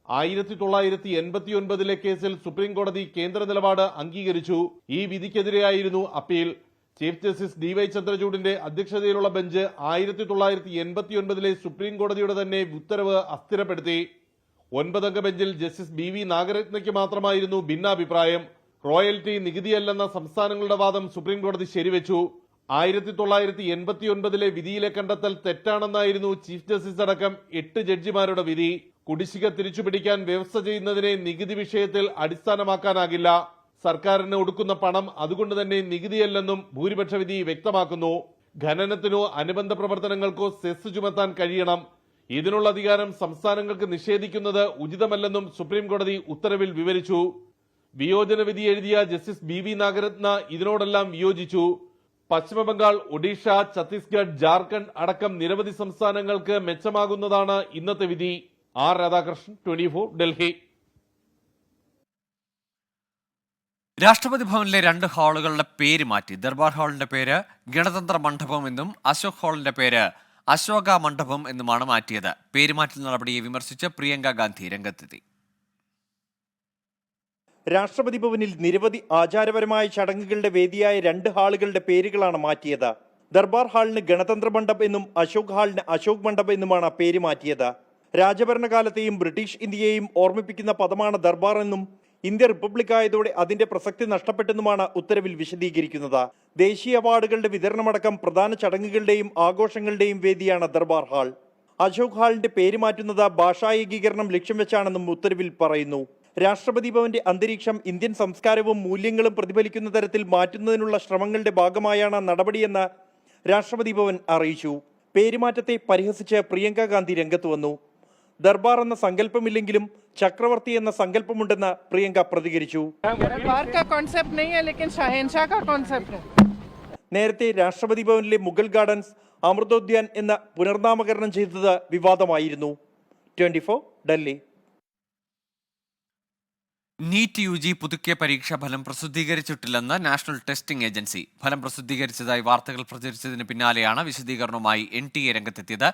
Speaker 21: ആയിരത്തി തൊള്ളായിരത്തി എൺപത്തി ഒൻപതിലെ കേസിൽ സുപ്രീംകോടതി കേന്ദ്ര നിലപാട് അംഗീകരിച്ചു. ഈ വിധിക്കെതിരെയായിരുന്നു appeal. Chief justice D Y ചന്ദ്രചൂഡിന്റെ അധ്യക്ഷതയിലുള്ള ബെഞ്ച് ആയിരത്തി തൊള്ളായിരത്തി എൺപത്തി ഒൻപതിലെ സുപ്രീം കോടതിയുടെ തന്നെ ഉത്തരവ് അസ്ഥിരപ്പെടുത്തി. ഒൻപതംഗ ബെഞ്ചിൽ ജസ്റ്റിസ് ബി വി നാഗരത്നയ്ക്ക് മാത്രമായിരുന്നു ഭിന്നാഭിപ്രായം. റോയൽറ്റി നികുതിയല്ലെന്ന സംസ്ഥാനങ്ങളുടെ വാദം സുപ്രീം കോടതി ശരിവെച്ചു. ആയിരത്തി തൊള്ളായിരത്തി എൺപത്തി ഒൻപതിലെ വിധിയിലെ കണ്ടെത്തൽ തെറ്റാണെന്നായിരുന്നു ചീഫ് ജസ്റ്റിസ് അടക്കം എട്ട് ജഡ്ജിമാരുടെ വിധി. കുടിശ്ശിക തിരിച്ചുപിടിക്കാൻ വ്യവസ്ഥ ചെയ്യുന്നതിനെ നികുതി വിഷയത്തിൽ അടിസ്ഥാനമാക്കാനാകില്ല. സർക്കാരിന് ഒടുക്കുന്ന പണം അതുകൊണ്ട് തന്നെ നികുതിയല്ലെന്നും ഭൂരിപക്ഷ വിധി വ്യക്തമാക്കുന്നു. ഖനനത്തിനോ അനുബന്ധ പ്രവർത്തനങ്ങൾക്കോ സെസ് ചുമത്താൻ കഴിയണം. ഇതിനുള്ള അധികാരം സംസ്ഥാനങ്ങൾക്ക് നിഷേധിക്കുന്നത് ഉചിതമല്ലെന്നും സുപ്രീം കോടതി ഉത്തരവിൽ വിവരിച്ചു. വിയോജന വിധി എഴുതിയ ജസ്റ്റിസ് ബി വി നാഗരത്ന ഇതിനോടെല്ലാം വിയോജിച്ചു. പശ്ചിമബംഗാൾ ഒഡീഷ ഛത്തീസ്ഗഡ് ജാർഖണ്ഡ് അടക്കം നിരവധി സംസ്ഥാനങ്ങൾക്ക് മെച്ചമാകുന്നതാണ് ഇന്നത്തെ വിധി. R Radhakrishnan twenty Delhi.
Speaker 1: രാഷ്ട്രപതി ഭവനിലെ രണ്ട് ഹാളുകളുടെ പേര് മാറ്റി. ദർബാർ ഹാളിന്റെ പേര് ഗണതന്ത്ര മണ്ഡപം എന്നും അശോക് ഹാളിന്റെ പേര് അശോക മണ്ഡപം എന്നുമാണ് മാറ്റിയത്. പേരുമാറ്റൽ നടപടിയെ വിമർശിച്ച് പ്രിയങ്ക ഗാന്ധി രംഗത്തെത്തി.
Speaker 22: രാഷ്ട്രപതി ഭവനിൽ നിരവധി ആചാരപരമായ ചടങ്ങുകളുടെ വേദിയായ രണ്ട് ഹാളുകളുടെ പേരുകളാണ് മാറ്റിയത്. ദർബാർ ഹാളിന് ഗണതന്ത്ര മണ്ഡപം എന്നും അശോക് ഹാളിന് അശോക് മണ്ഡപം എന്നുമാണ് പേര് മാറ്റിയത്. രാജഭരണകാലത്തെയും ബ്രിട്ടീഷ് ഇന്ത്യയെയും ഓർമ്മിപ്പിക്കുന്ന പദമാണ് ദർബാർ എന്നും ഇന്ത്യ റിപ്പബ്ലിക് ആയതോടെ അതിന്റെ പ്രസക്തി നഷ്ടപ്പെട്ടെന്നുമാണ് ഉത്തരവിൽ വിശദീകരിക്കുന്നത്. ദേശീയ അവാർഡുകളുടെ വിതരണമടക്കം പ്രധാന ചടങ്ങുകളുടെയും ആഘോഷങ്ങളുടെയും വേദിയാണ് ദർബാർ ഹാൾ. അശോക് ഹാളിന്റെ പേര് മാറ്റുന്നത് ഭാഷാ ഏകീകരണം ലക്ഷ്യം വെച്ചാണെന്നും ഉത്തരവിൽ പറയുന്നു. രാഷ്ട്രപതി ഭവന്റെ അന്തരീക്ഷം ഇന്ത്യൻ സംസ്കാരവും മൂല്യങ്ങളും പ്രതിഫലിക്കുന്ന തരത്തിൽ മാറ്റുന്നതിനുള്ള ശ്രമങ്ങളുടെ ഭാഗമായാണ് നടപടിയെന്ന് രാഷ്ട്രപതി ഭവൻ അറിയിച്ചു. പേരുമാറ്റത്തെ പരിഹസിച്ച് പ്രിയങ്ക ഗാന്ധി രംഗത്ത് വന്നു. ദർബാർ എന്ന സങ്കല്പമില്ലെങ്കിലും ചക്രവർത്തി എന്ന സങ്കല്പമുണ്ടെന്ന് പ്രിയങ്ക പ്രതികരിച്ചു. നേരത്തെ രാഷ്ട്രപതി ഭവനിലെ മുഗൾ ഗാർഡൻസ് അമൃതോദ്യാൻ എന്ന പുനർനാമകരണം ചെയ്തത് വിവാദമായിരുന്നു. Twenty Delhi.
Speaker 1: NEET U G പുതുക്കിയ പരീക്ഷാ ഫലം പ്രസിദ്ധീകരിച്ചിട്ടില്ലെന്ന് നാഷണൽ ടെസ്റ്റിംഗ് ഏജൻസി. ഫലം പ്രസിദ്ധീകരിച്ചതായി വാർത്തകൾ പ്രചരിച്ചതിന് പിന്നാലെയാണ് വിശദീകരണവുമായി എൻ ടി എ രംഗത്തെത്തിയത്.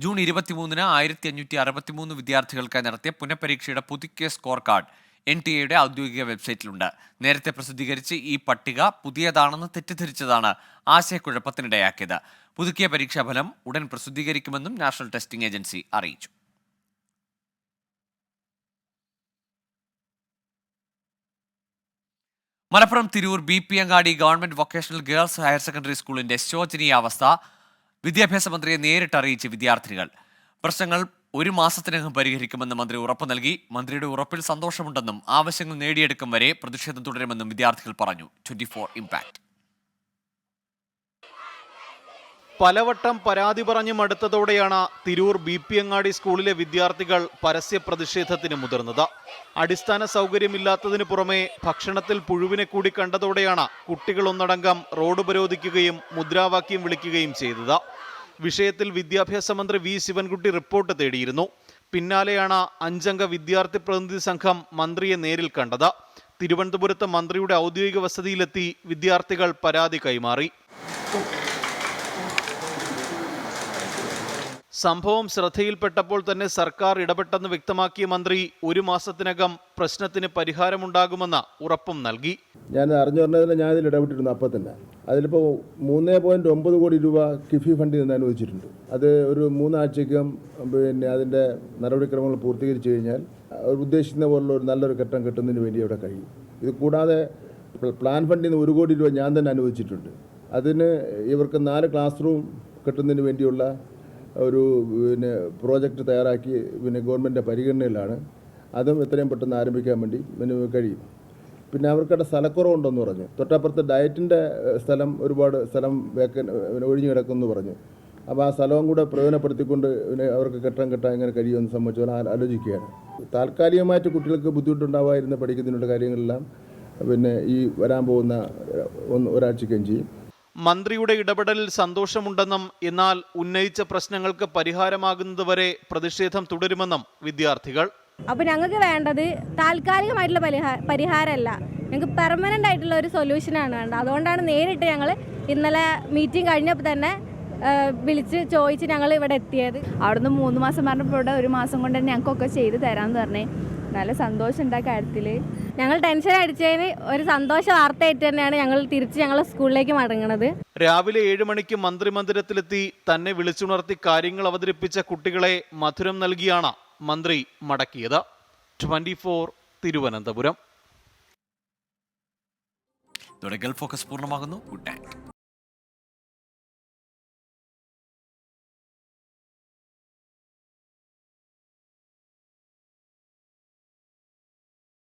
Speaker 1: ജൂൺ ഇരുപത്തിമൂന്നിന് ആയിരത്തി അഞ്ഞൂറ്റി അറുപത്തിമൂന്ന് വിദ്യാർത്ഥികൾക്കായി നടത്തിയ പുനഃപരീക്ഷയുടെ പുതുക്കിയ സ്കോർ കാർഡ് എൻ ടി എയുടെ ഔദ്യോഗിക വെബ്സൈറ്റിലുണ്ട്. നേരത്തെ പ്രസിദ്ധീകരിച്ച് ഈ പട്ടിക പുതിയതാണെന്ന് തെറ്റിദ്ധരിച്ചതാണ് ആശയക്കുഴപ്പത്തിനിടയാക്കിയത്. പുതുക്കിയ പരീക്ഷാഫലം ഉടൻ പ്രസിദ്ധീകരിക്കുമെന്നും നാഷണൽ ടെസ്റ്റിംഗ് ഏജൻസി അറിയിച്ചു. Malappuram Tirur B P Angadi government vocational girls higher secondary സ്കൂളിന്റെ ശോചനീയാവസ്ഥ വിദ്യാഭ്യാസ മന്ത്രിയെ നേരിട്ട് അറിയിച്ച് വിദ്യാർത്ഥികൾ. പ്രശ്നങ്ങൾ ഒരു മാസത്തിനകം പരിഹരിക്കുമെന്ന് മന്ത്രി ഉറപ്പ് നൽകി. മന്ത്രിയുടെ ഉറപ്പിൽ സന്തോഷമുണ്ടെന്നും ആവശ്യങ്ങൾ നേടിയെടുക്കും വരെ പ്രതിഷേധം തുടരുമെന്നും വിദ്യാർത്ഥികൾ പറഞ്ഞു. ട്വന്റി ഫോർ
Speaker 23: പലവട്ടം പരാതി പറഞ്ഞു മടുത്തതോടെയാണ് തിരൂർ ബി പി അങ്ങാടി സ്കൂളിലെ വിദ്യാർത്ഥികൾ പരസ്യ പ്രതിഷേധത്തിന് മുതിർന്നത്. അടിസ്ഥാന സൗകര്യമില്ലാത്തതിന് പുറമെ ഭക്ഷണത്തിൽ പുഴുവിനെ കൂടി കണ്ടതോടെയാണ് കുട്ടികളൊന്നടങ്കം റോഡ് ഉപരോധിക്കുകയും മുദ്രാവാക്യം വിളിക്കുകയും ചെയ്തത്. വിഷയത്തിൽ വിദ്യാഭ്യാസ മന്ത്രി വി ശിവൻകുട്ടി റിപ്പോർട്ട് തേടിയിരുന്നു. പിന്നാലെയാണ് അഞ്ചംഗ വിദ്യാർത്ഥി പ്രതിനിധി സംഘം മന്ത്രിയെ നേരിൽ കണ്ടത്. തിരുവനന്തപുരത്ത് മന്ത്രിയുടെ ഔദ്യോഗിക വസതിയിലെത്തി വിദ്യാർത്ഥികൾ പരാതി കൈമാറി. സംഭവം ശ്രദ്ധയിൽപ്പെട്ടപ്പോൾ തന്നെ സർക്കാർ ഇടപെട്ടെന്ന് വ്യക്തമാക്കിയ മന്ത്രി ഒരു മാസത്തിനകം പ്രശ്നത്തിന് പരിഹാരമുണ്ടാകുമെന്ന ഉറപ്പും നൽകി.
Speaker 5: ഞാൻ അറിഞ്ഞു പറഞ്ഞതിൽ ഞാൻ ഇതിൽ ഇടപെട്ടിരുന്നു അപ്പം തന്നെ. അതിലിപ്പോൾ മൂന്ന് പോയിന്റ് ഒമ്പത് കോടി രൂപ കിഫി ഫണ്ടിൽ നിന്ന് അനുവദിച്ചിട്ടുണ്ട്. അത് ഒരു മൂന്നാഴ്ചയ്ക്കും പിന്നെ അതിന്റെ നടപടിക്രമങ്ങൾ പൂർത്തീകരിച്ചു കഴിഞ്ഞാൽ ഉദ്ദേശിക്കുന്ന പോലുള്ള ഒരു നല്ലൊരു ഘട്ടം കിട്ടുന്നതിന് വേണ്ടി അവിടെ കഴിയും. ഇത് കൂടാതെ പ്ലാൻ ഫണ്ടിൽ നിന്ന് ഒരു കോടി രൂപ ഞാൻ തന്നെ അനുവദിച്ചിട്ടുണ്ട്. അതിന് ഇവർക്ക് നാല് ക്ലാസ് റൂം കിട്ടുന്നതിന് വേണ്ടിയുള്ള ഒരു പിന്നെ പ്രോജക്റ്റ് തയ്യാറാക്കി പിന്നെ ഗവൺമെന്റിന്റെ പരിഗണനയിലാണ്. അതും എത്രയും പെട്ടെന്ന് ആരംഭിക്കാൻ വേണ്ടി കഴിയും.
Speaker 24: പിന്നെ അവർക്കവിടെ സ്ഥലക്കുറവുണ്ടെന്ന് പറഞ്ഞു. തൊട്ടപ്പുറത്ത് ഡയറ്റിന്റെ സ്ഥലം ഒരുപാട് സ്ഥലം വേക്കൻ ഒഴിഞ്ഞു കിടക്കുമെന്ന് പറഞ്ഞു. അപ്പോൾ ആ സ്ഥലവും കൂടെ പ്രയോജനപ്പെടുത്തിക്കൊണ്ട് അവർക്ക് കെട്ടാൻ കെട്ടാൻ ഇങ്ങനെ കഴിയുമെന്ന് സംബന്ധിച്ച് ആലോചിക്കുകയാണ്. താൽക്കാലികമായിട്ട് കുട്ടികൾക്ക് ബുദ്ധിമുട്ടുണ്ടാവാതിരുന്ന പഠിക്കുന്നതിനുള്ള കാര്യങ്ങളെല്ലാം പിന്നെ ഈ വരാൻ പോകുന്ന ഒന്ന് ഒരാഴ്ചയ്ക്കും ചെയ്യും.
Speaker 23: മന്ത്രിയുടെ ഇടപെടലിൽ സന്തോഷമുണ്ടെന്നും എന്നാൽ ഉന്നയിച്ച പ്രശ്നങ്ങൾക്ക് പരിഹാരമാകുന്നതുവരെ പ്രതിഷേധം തുടരുമെന്നും വിദ്യാർത്ഥികൾ.
Speaker 25: അപ്പോൾ ഞങ്ങൾക്ക് വേണ്ടത് താൽക്കാലികമായിട്ടുള്ള പരിഹാ പരിഹാരമല്ല. ഞങ്ങൾക്ക് പെർമനന്റ് ആയിട്ടുള്ള ഒരു സൊല്യൂഷനാണ് വേണ്ടത്. അതുകൊണ്ടാണ് നേരിട്ട് ഞങ്ങൾ ഇന്നലെ മീറ്റിംഗ് കഴിഞ്ഞപ്പോൾ തന്നെ വിളിച്ച് ചോദിച്ച് ഞങ്ങൾ ഇവിടെ എത്തിയത്.
Speaker 26: അവിടുന്ന് മൂന്ന് മാസം പറഞ്ഞപ്പോൾ ഇവിടെ ഒരു മാസം കൊണ്ട് തന്നെ ഞങ്ങൾക്കൊക്കെ ചെയ്ത് തരാമെന്ന് പറഞ്ഞേ. നല്ല സന്തോഷം ഉണ്ട് ആ കാര്യത്തിൽ
Speaker 25: ഞങ്ങൾ ടെൻഷൻ അടിച്ചതിന് ഒരു സന്തോഷ വാർത്തയായിട്ട് തന്നെയാണ് ഞങ്ങൾ തിരിച്ച് ഞങ്ങളെ സ്കൂളിലേക്ക് മടങ്ങുന്നത്
Speaker 23: രാവിലെ ഏഴ് മണിക്ക് മന്ത്രിമന്ദിരത്തിലെത്തി തന്നെ വിളിച്ചുണർത്തി കാര്യങ്ങൾ അവതരിപ്പിച്ച കുട്ടികളെ മധുരം നൽകിയാണ് മന്ത്രി മടക്കിയത്. Twenty Thiruvananthapuram.
Speaker 1: Gulf Focus പൂർണമാകുന്നു. Good night